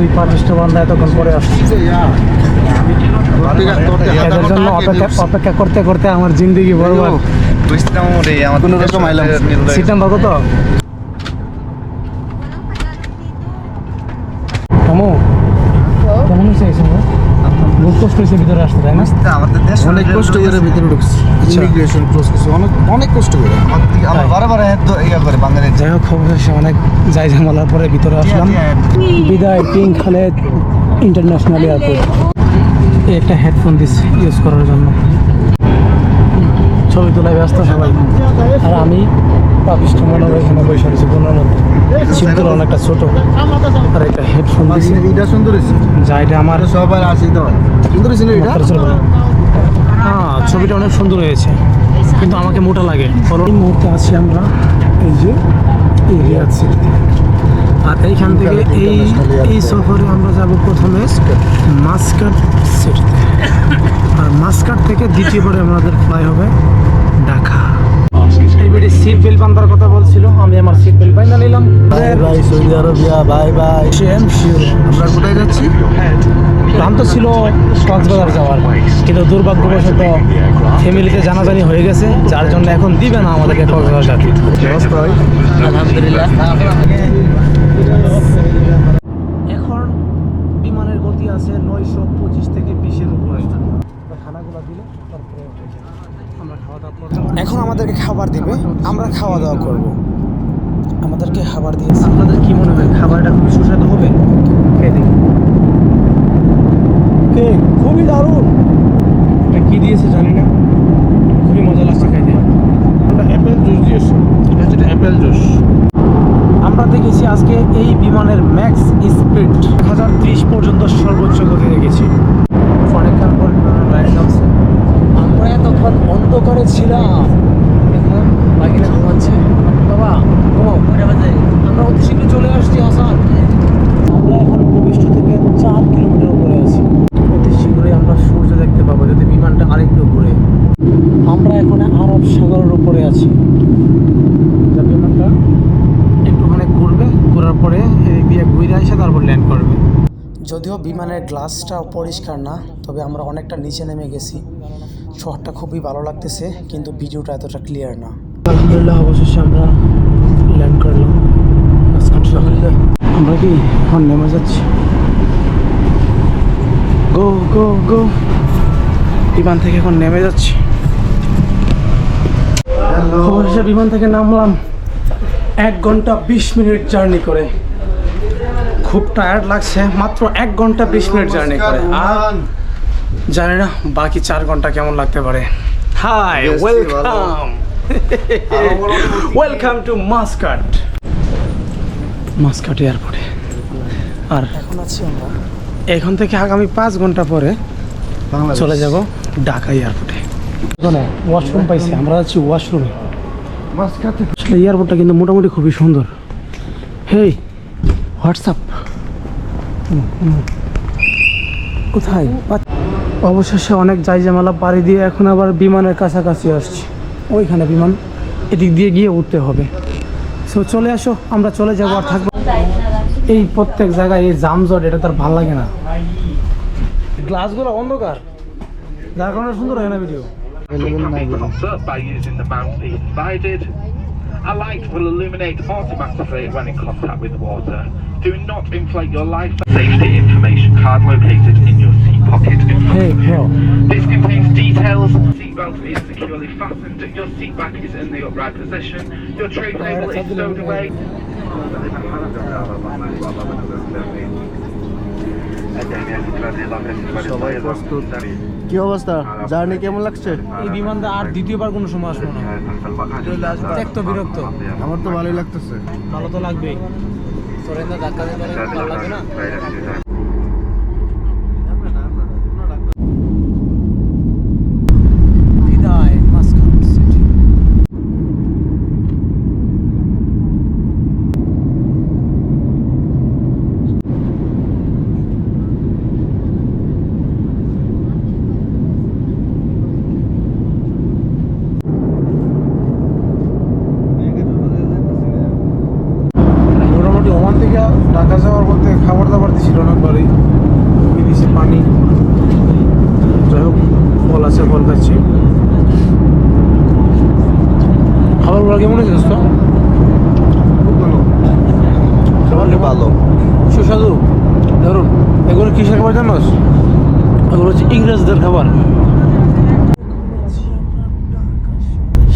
দুই পাঁচটা বান্ধা এতক্ষণ পরে আসছে। এদের জন্য অপেক্ষা অপেক্ষা করতে করতে আমার জিন্দিগি বরবাদ। সিট নাম্বার কত? বহুত ভিতরে আসতে তাই না? আমাদের দেশ অনেক কষ্ট করে ভিতরে ঢুকছি। ইমিগ্রেশন প্রসেস অনেক অনেক কষ্ট করে। আমার বারে বারে ইয়া করে বাঙালি যাই হোক অবশেষে অনেক যাই ঝামেলার পরে ভিতরে আসলাম। বিদায় কিং খালেদ ইন্টারন্যাশনাল এয়ারপোর্ট। একটা হেডফোন দিস ইউজ করার জন্য। ছবি তোলায় ব্যস্ত সবাই। আর আমি পাপিষ্ট মনে হয় এখানে বসে রয়েছি কোনোর মধ্যে সিটগুলো অনেকটা ছোট আর একটা হেডফোন দিছি এটা সুন্দর যা এটা আমার সবার আসি তো সুন্দর না এটা। হ্যাঁ ছবিটা অনেক সুন্দর হয়েছে কিন্তু আমাকে মোটা লাগে এই মুহূর্তে আছি আমরা এই যে এই রিয়াদ সিটিতে আর এইখান থেকে এই এই সফরে আমরা যাব প্রথমে মাস্কাট সিটিতে আর মাস্কাট থেকে দ্বিতীয়বারে আমাদের ফ্লাই হবে ঢাকা এইবারে সিট বেল্ট বান্ধার কথা বলছিল আমি আমার সিট বেল্ট বাইনা নিলাম। Bye bye Saudi Arabia bye bye same আমরা কোথায় যাচ্ছি? প্ল্যান তো ছিল কক্সবাজার যাওয়ার। কিন্তু দুর্ভাগ্যবশত ফ্যামিলিতে জানাজানি হয়ে গেছে যার জন্য এখন দিবে না আমাদেরকে কক্সবাজার যাতে। আলহামদুলিল্লাহ। এখন বিমানের গতি আছে নয়শো পঁচিশ থেকে বিশের উপরে খানাগুলো দিলে তারপরে আমরা খাওয়া দাওয়া করব এখন আমাদেরকে খাবার দিবে আমরা খাওয়া দাওয়া করব। আমাদেরকে খাবার দিয়েছে। আপনাদের কি মনে হয় খাবারটা খুব সুস্বাদু হবে? খেয়ে দেখি। কে? খুবই দারুণ! এটা কি দিয়েছে জানি না। খুবই মজা লাগছে খাইতে। আমরা অ্যাপেল জুস দিয়েছে। এটা হচ্ছে অ্যাপেল জুস। আমরা দেখেছি আজকে এই বিমানের ম্যাক্স স্পিড এক হাজার ত্রিশ পর্যন্ত সর্বোচ্চ গতি রেখেছি অনেকক্ষণ পর বিমানের লাইট জ্বলছে আমরা এতক্ষণ অন্ধকারে ছিলাম এখন বাকিরা ঘুমাচ্ছে বাবা ঘুমাও আমরা অতি শীঘ্রই চলে আসছি আসান আমরা এখন ভূপৃষ্ঠ থেকে চার কিলোমিটার উপরে আছি অতি শীঘ্রই আমরা সূর্য দেখতে পাবো যদি বিমানটা আরেকটু ঘুরে আমরা এখন আরব উপরে আছি। একটুখানি ঘুরবে ঘোরার পরে এদিক দিয়ে ঘুরে আসে তারপর ল্যান্ড করবে। যদিও বিমানের গ্লাসটা পরিষ্কার না তবে আমরা অনেকটা নিচে নেমে গেছি। শহরটা খুবই ভালো লাগতেছে কিন্তু ভিডিওটা এতটা ক্লিয়ার না। আলহামদুলিল্লাহ অবশেষে আমরা ল্যান্ড করলাম। আমরা কি এখন নেমে যাচ্ছি? গো গো গো বিমান থেকে এখন নেমে যাচ্ছি। অবশেষে বিমান থেকে নামলাম। এক ঘণ্টা বিশ মিনিট জার্নি করে। খুব টায়ার্ড লাগছে মাত্র এক ঘণ্টা বিশ মিনিট জার্নি করে। আর জানি না বাকি চার ঘণ্টা কেমন লাগতে পারে। Hi welcome welcome to Muscat Muscat এয়ারপোর্টে আর এখন আছি আমরা। এখান থেকে আগামী পাঁচ ঘণ্টা পরে চলে যাব ঢাকা এয়ারপোর্টে ওয়াশরুম পাইছি আমরা আছি ওয়াশরুমে। আসলে এয়ারপোর্টটা কিন্তু মোটামুটি খুবই সুন্দর। Hey WhatsApp? কোথায়? অবশেষে অনেক জায়জামালা পাড়ি দিয়ে এখন আবার বিমানের কাছাকাছি আসছি। ওইখানে বিমান এদিক দিয়ে গিয়ে উঠতে হবে। সো চলে আসো আমরা চলে যাব আর থাকব। এই প্রত্যেক জায়গায় এই জামজট এটা তার ভালো লাগে না। গ্লাসগুলো অন্ধকার। যার কারণে সুন্দর হয় না video It can be topped by using the mount provided. A light will illuminate automatically when in contact with water. Do not inflate your life safety information card located in your seat pocket in front of you. This contains details. Seatbelt is securely fastened, your seat back is in the upright position, your tray table is stowed away. التهنئة في الإضافة কি অবস্থা? Journey কেমন লাগছে? এই বিমানটা আর দ্বিতীয়বার কোনো সময় আসব না। এক তো বিরক্ত। আমার তো ভালোই লাগতেছে। ভালো তো লাগবেই। ধাক্কা দিতে ভালো লাগবে না বিদায় মাস্কাট সিটি মোটামুটি ওমান থেকে ঢাকা যাওয়ার বলতে খাবার দাবার দিছিল না কিসের খাবার জানোস ওগুলো হচ্ছে ইংরেজদের খাবার।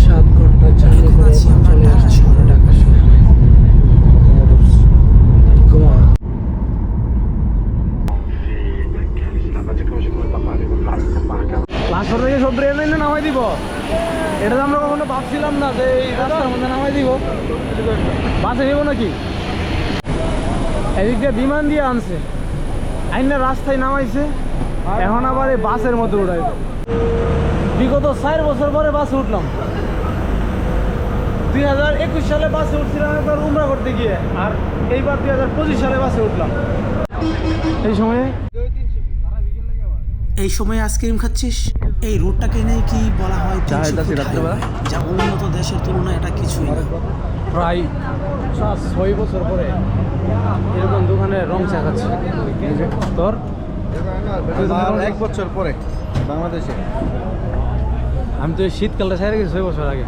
সাত ঘণ্টা জার্নি করে চলে আসছি। ঢাকা শহরে ঘুমা। থেকে সব ট্রেন এনে নামাই দিব। এটা তো আমরা কখনো ভাবছিলাম না যে এই রাস্তার মধ্যে নামাই দিব। বাসে দিব নাকি? এদিক দিয়ে বিমান দিয়ে আনছে। আইনা রাস্তায় নামাইছে এখন আবার এই বাসের মধ্যে উঠাইবে বিগত চার বছর পরে বাসে উঠলাম। দুই হাজার একুশ সালে বাসে উঠছিলাম একবার উমরা করতে গিয়ে আর এইবার দুই হাজার পঁচিশ সালে বাসে উঠলাম। এই সময়ে এই সময় আইসক্রিম খাচ্ছিস? এই রোডটাকে নেই কি বলা হয় যা উন্নত দেশের তুলনায় এটা কিছুই না। প্রায় পাঁচ ছয় বছর পরে এরকম দোকানে রং চাকাচ্ছে। তোর। এক বছর পরে বাংলাদেশে। আমি তো শীতকালটা ছেড়ে গেছি ছয় বছর আগে।